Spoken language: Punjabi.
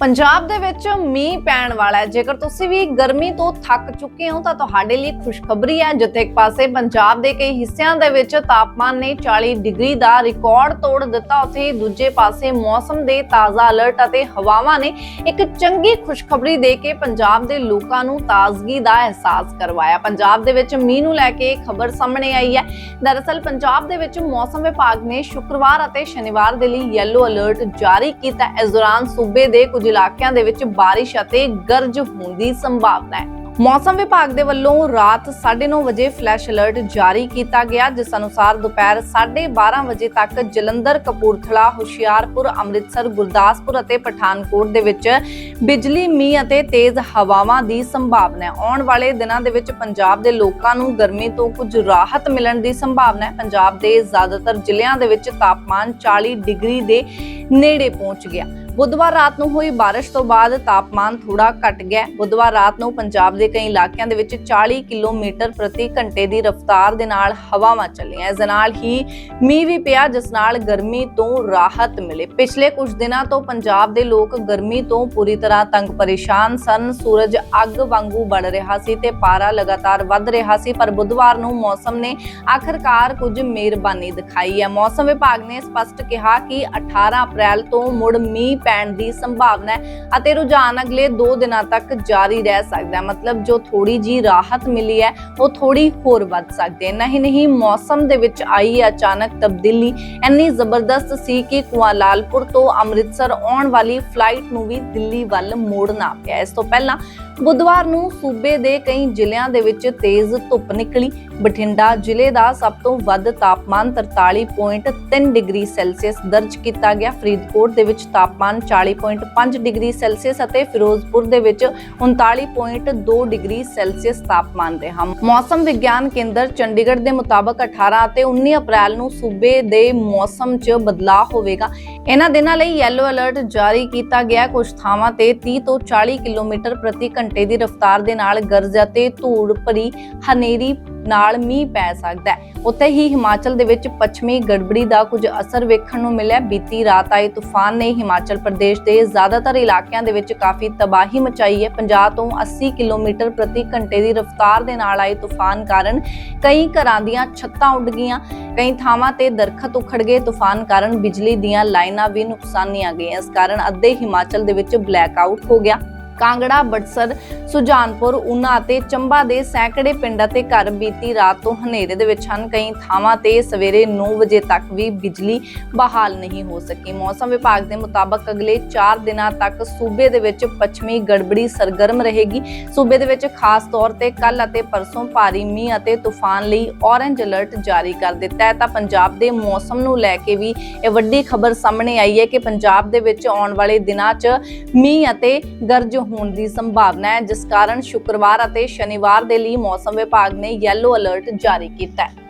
ਪੰਜਾਬ ਦੇ ਵਿੱਚ ਮੀਂਹ ਪੈਣ ਵਾਲਾ ਹੈ। ਜੇਕਰ ਤੁਸੀਂ ਵੀ ਗਰਮੀ ਤੋਂ ਥੱਕ ਚੁੱਕੇ ਹੋ ਤਾਂ ਤੁਹਾਡੇ ਲਈ ਖੁਸ਼ਖਬਰੀ ਹੈ। ਜਿੱਥੇ ਇੱਕ ਪਾਸੇ ਪੰਜਾਬ ਦੇ ਕਈ ਹਿੱਸਿਆਂ ਦੇ ਵਿੱਚ ਤਾਪਮਾਨ ਨੇ 40 ਡਿਗਰੀ ਦਾ ਰਿਕਾਰਡ ਤੋੜ ਦਿੱਤਾ। ਉੱਥੇ ਦੂਜੇ ਪਾਸੇ ਮੌਸਮ ਦੇ ਤਾਜ਼ਾ ਅਲਰਟ ਅਤੇ ਹਵਾਵਾਂ ਨੇ ਇੱਕ ਚੰਗੀ ਖੁਸ਼ਖਬਰੀ ਦੇ ਕੇ ਪੰਜਾਬ ਦੇ ਲੋਕਾਂ ਨੂੰ ਤਾਜ਼ਗੀ ਦਾ ਅਹਿਸਾਸ ਕਰਵਾਇਆ। ਪੰਜਾਬ ਦੇ ਵਿੱਚ ਮੀਂਹ ਨੂੰ ਲੈ ਕੇ ਖਬਰ ਸਾਹਮਣੇ ਆਈ ਹੈ। ਦਰਅਸਲ ਪੰਜਾਬ ਦੇ ਵਿੱਚ ਮੌਸਮ ਵਿਭਾਗ ਨੇ ਸ਼ੁੱਕਰਵਾਰ ਅਤੇ ਸ਼ਨੀਵਾਰ ਦੇ ਲਈ ਯੈਲੋ ਅਲਰਟ ਜਾਰੀ ਕੀਤਾ। ਇਸ ਦੌਰਾਨ ਸੂਬੇ ਦੇ ਕੁਝ ਇਲਾਕਿਆਂ ਦੇ ਵਿੱਚ ਬਾਰਿਸ਼ ਅਤੇ ਗਰਜ ਹੋਣ ਦੀ ਸੰਭਾਵਨਾ ਹੈ। ਮੌਸਮ ਵਿਭਾਗ ਦੇ ਵੱਲੋਂ ਰਾਤ 9:30 ਵਜੇ ਫਲੈਸ਼ ਅਲਰਟ ਜਾਰੀ ਕੀਤਾ ਗਿਆ, ਜਿਸ ਅਨੁਸਾਰ ਦੁਪਹਿਰ 12:30 ਵਜੇ ਤੱਕ ਜਲੰਧਰ, ਕਪੂਰਥਲਾ, ਹੁਸ਼ਿਆਰਪੁਰ, ਅੰਮ੍ਰਿਤਸਰ, ਗੁਰਦਾਸਪੁਰ ਅਤੇ ਪਠਾਨਕੋਟ ਦੇ ਵਿੱਚ ਬਿਜਲੀ, ਮੀਂਹ ਅਤੇ ਤੇਜ਼ ਹਵਾਵਾਂ ਦੀ ਸੰਭਾਵਨਾ ਹੈ। ਆਉਣ ਵਾਲੇ ਦਿਨਾਂ ਦੇ ਵਿੱਚ ਪੰਜਾਬ ਦੇ ਲੋਕਾਂ ਨੂੰ ਗਰਮੀ ਤੋਂ ਕੁਝ ਰਾਹਤ ਮਿਲਣ ਦੀ ਸੰਭਾਵਨਾ ਹੈ। ਪੰਜਾਬ ਦੇ ਜ਼ਿਆਦਾਤਰ ਜ਼ਿਲ੍ਹਿਆਂ ਦੇ ਵਿੱਚ ਤਾਪਮਾਨ 40 ਡਿਗਰੀ ਦੇ ਨੇੜੇ ਪਹੁੰਚ ਗਿਆ। ਬੁੱਧਵਾਰ ਰਾਤ ਨੂੰ ਹੋਈ ਬਾਰਿਸ਼ ਤੋਂ ਬਾਅਦ ਤਾਪਮਾਨ ਥੋੜਾ ਘਟ ਗਿਆ। ਬੁੱਧਵਾਰ ਰਾਤ ਨੂੰ ਪੰਜਾਬ ਦੇ ਕਈ ਇਲਾਕਿਆਂ ਦੇ ਵਿੱਚ 40 ਕਿਲੋਮੀਟਰ ਪ੍ਰਤੀ ਘੰਟੇ ਦੀ ਰਫ਼ਤਾਰ ਦੇ ਨਾਲ ਹਵਾਵਾਂ ਚੱਲੀਆਂ। ਇਸ ਦੇ ਨਾਲ ਹੀ ਮੀਂਹ ਵੀ ਪਿਆ, ਜਿਸ ਨਾਲ ਗਰਮੀ ਤੋਂ ਰਾਹਤ ਮਿਲੇ। ਪਿਛਲੇ ਕੁਝ ਦਿਨਾਂ ਤੋਂ ਪੰਜਾਬ ਦੇ ਲੋਕ ਗਰਮੀ ਤੋਂ ਪੂਰੀ ਤਰ੍ਹਾਂ ਤੰਗ ਪਰੇਸ਼ਾਨ ਸਨ। ਸੂਰਜ ਅੱਗ ਵਾਂਗੂ ਬੜ ਰਿਹਾ ਸੀ ਤੇ ਪਾਰਾ ਲਗਾਤਾਰ ਵੱਧ ਰਿਹਾ ਸੀ, ਪਰ ਬੁੱਧਵਾਰ ਨੂੰ ਮੌਸਮ ਨੇ ਆਖਰਕਾਰ ਕੁਝ ਮਿਹਰਬਾਨੀ ਦਿਖਾਈ ਹੈ। ਮੌਸਮ ਵਿਭਾਗ ਨੇ ਸਪਸ਼ਟ ਕਿਹਾ ਕਿ 18 ਅਪ੍ਰੈਲ ਤੋਂ ਮੁੜ ਮੀਂਹ ਪੈਣ ਦੀ ਸੰਭਾਵਨਾ ਹੈ ਅਤੇ ਰੁਝਾਨ ਅਗਲੇ 2 ਦਿਨਾਂ ਤੱਕ ਜਾਰੀ ਰਹਿ ਸਕਦਾ ਹੈ। ਮਤਲਬ ਜੋ ਥੋੜੀ ਜੀ ਰਾਹਤ ਮਿਲੀ ਹੈ, ਉਹ ਥੋੜੀ ਹੋਰ ਵੱਧ ਸਕਦੀ ਹੈ। ਨਹੀਂ ਨਹੀਂ, ਮੌਸਮ ਦੇ ਵਿੱਚ ਆਈ ਅਚਾਨਕ ਤਬਦੀਲੀ ਇੰਨੀ ਜ਼ਬਰਦਸਤ ਸੀ ਕਿ ਕੁਆਲਾਲਪੁਰ ਤੋਂ ਅੰਮ੍ਰਿਤਸਰ ਆਉਣ ਵਾਲੀ ਫਲਾਈਟ ਨੂੰ ਵੀ ਦਿੱਲੀ ਵੱਲ ਮੋੜਨਾ ਪਿਆ। ਇਸ ਤੋਂ ਪਹਿਲਾਂ ਬੁੱਧਵਾਰ ਨੂੰ ਸੂਬੇ ਦੇ ਕਈ ਜ਼ਿਲ੍ਹਿਆਂ ਦੇ ਵਿੱਚ ਤੇਜ਼ ਧੁੱਪ ਨਿਕਲੀ। ਬਠਿੰਡਾ ਜ਼ਿਲ੍ਹੇ ਦਾ ਸਭ ਤੋਂ ਵੱਧ ਤਾਪਮਾਨ 43.3 ਡਿਗਰੀ ਸੈਲਸੀਅਸ ਦਰਜ ਕੀਤਾ ਗਿਆ। ਫਰੀਦਕੋਟ ਦੇ ਵਿੱਚ ਤਾਪਮਾਨ 40.5 ਡਿਗਰੀ ਸੈਲਸੀਅਸ ਅਤੇ ਫਿਰੋਜ਼ਪੁਰ ਦੇ ਵਿੱਚ 39.2 ਡਿਗਰੀ ਸੈਲਸੀਅਸ ਤਾਪਮਾਨ ਰਿਹਾ ਮੌਸਮ ਵਿਗਿਆਨ ਕੇਂਦਰ ਚੰਡੀਗੜ੍ਹ ਦੇ ਮੁਤਾਬਕ 18 ਅਤੇ 19 ਅਪ੍ਰੈਲ ਨੂੰ ਸੂਬੇ ਦੇ ਮੌਸਮ 'ਚ ਬਦਲਾਅ ਹੋਵੇਗਾ। ਇਹਨਾਂ ਦਿਨਾਂ ਲਈ ਯੈਲੋ ਅਲਰਟ ਜਾਰੀ ਕੀਤਾ ਗਿਆ। ਕੁਝ ਥਾਵਾਂ ਤੇ 30 ਤੋਂ 40 ਕਿਲੋਮੀਟਰ ਪ੍ਰਤੀ ਘੰਟੇ ਦੀ ਰਫ਼ਤਾਰ ਦੇ ਨਾਲ ਗਰਜ ਅਤੇ ਧੂੜ ਭਰੀ ਹਨੇਰੀ ਨਾਲ ਮੀਂਹ ਪੈ ਸਕਦਾ ਹੈ। ਉੱਥੇ ਹੀ ਹਿਮਾਚਲ ਦੇ ਵਿੱਚ ਪੱਛਮੀ ਗੜਬੜੀ ਦਾ ਕੁਝ ਅਸਰ ਵੇਖਣ ਨੂੰ ਮਿਲਿਆ। ਬੀਤੀ ਰਾਤ ਆਏ ਤੂਫਾਨ ਨੇ ਹਿਮਾਚਲ ਪ੍ਰਦੇਸ਼ ਦੇ ਜ਼ਿਆਦਾਤਰ ਇਲਾਕਿਆਂ ਦੇ ਵਿੱਚ ਕਾਫੀ ਤਬਾਹੀ ਮਚਾਈ ਹੈ। 50 ਤੋਂ 80 ਕਿਲੋਮੀਟਰ ਪ੍ਰਤੀ ਘੰਟੇ ਦੀ ਰਫ਼ਤਾਰ ਦੇ ਨਾਲ ਆਏ ਤੂਫਾਨ ਕਾਰਨ ਕਈ ਘਰਾਂ ਦੀਆਂ ਛੱਤਾਂ ਉੱਡ ਗਈਆਂ। ਕਈ ਥਾਵਾਂ ਤੇ ਦਰਖਤ ਉਖੜ ਗਏ। ਤੂਫਾਨ ਕਾਰਨ ਬਿਜਲੀ ਦੀਆਂ ਲਾਈਨਾਂ ਵੀ ਨੁਕਸਾਨੀਆਂ ਗਈਆਂ। ਇਸ ਕਾਰਨ ਅੱਧੇ ਹਿਮਾਚਲ ਦੇ ਵਿੱਚ ਬਲੈਕ ਆਊਟ ਹੋ ਗਿਆ। ਕਾਂਗੜਾ ਬਟਸਰ ਸੁਜਾਨਪੁਰ, ਉਨਾ ਅਤੇ ਚੰਬਾ ਦੇ ਸੈਂਕੜੇ ਪਿੰਡ ਅਤੇ ਘਰ ਬੀਤੀ ਰਾਤ ਤੋਂ ਹਨੇਰੇ ਦੇ ਵਿੱਚ ਹਨ। ਕਈ ਥਾਵਾਂ ਤੇ ਸਵੇਰੇ 9 ਵਜੇ ਤੱਕ ਵੀ ਬਿਜਲੀ ਬਹਾਲ ਨਹੀਂ ਹੋ ਸਕੀ। ਮੌਸਮ ਵਿਭਾਗ ਦੇ ਮੁਤਾਬਕ ਅਗਲੇ 4 ਦਿਨਾਂ ਤੱਕ ਸੂਬੇ ਦੇ ਵਿੱਚ ਪੱਛਮੀ ਗੜਬੜੀ ਸਰਗਰਮ ਰਹੇਗੀ। ਸੂਬੇ ਦੇ ਵਿੱਚ ਖਾਸ ਤੌਰ ਤੇ ਕੱਲ ਅਤੇ ਪਰਸੋਂ ਭਾਰੀ ਮੀਂਹ ਅਤੇ ਤੂਫਾਨ ਲਈ ਔਰੇਂਜ ਅਲਰਟ ਜਾਰੀ ਕਰ ਦਿੱਤਾ ਹੈ। ਤਾਂ ਪੰਜਾਬ ਦੇ ਮੌਸਮ ਨੂੰ ਲੈ ਕੇ ਵੀ ਇਹ ਵੱਡੀ ਖਬਰ ਸਾਹਮਣੇ ਆਈ ਹੈ ਕਿ ਪੰਜਾਬ ਦੇ ਵਿੱਚ ਆਉਣ ਵਾਲੇ ਦਿਨਾਂ 'ਚ ਮੀਂਹ ਅਤੇ ਗਰਜ ਹੋਣ ਦੀ ਸੰਭਾਵਨਾ ਹੈ, ਜਿਸ ਕਾਰਨ ਸ਼ੁੱਕਰਵਾਰ ਅਤੇ ਸ਼ਨੀਵਾਰ ਦੇ ਲਈ ਮੌਸਮ ਵਿਭਾਗ ਨੇ ਯੈਲੋ ਅਲਰਟ ਜਾਰੀ ਕੀਤਾ ਹੈ।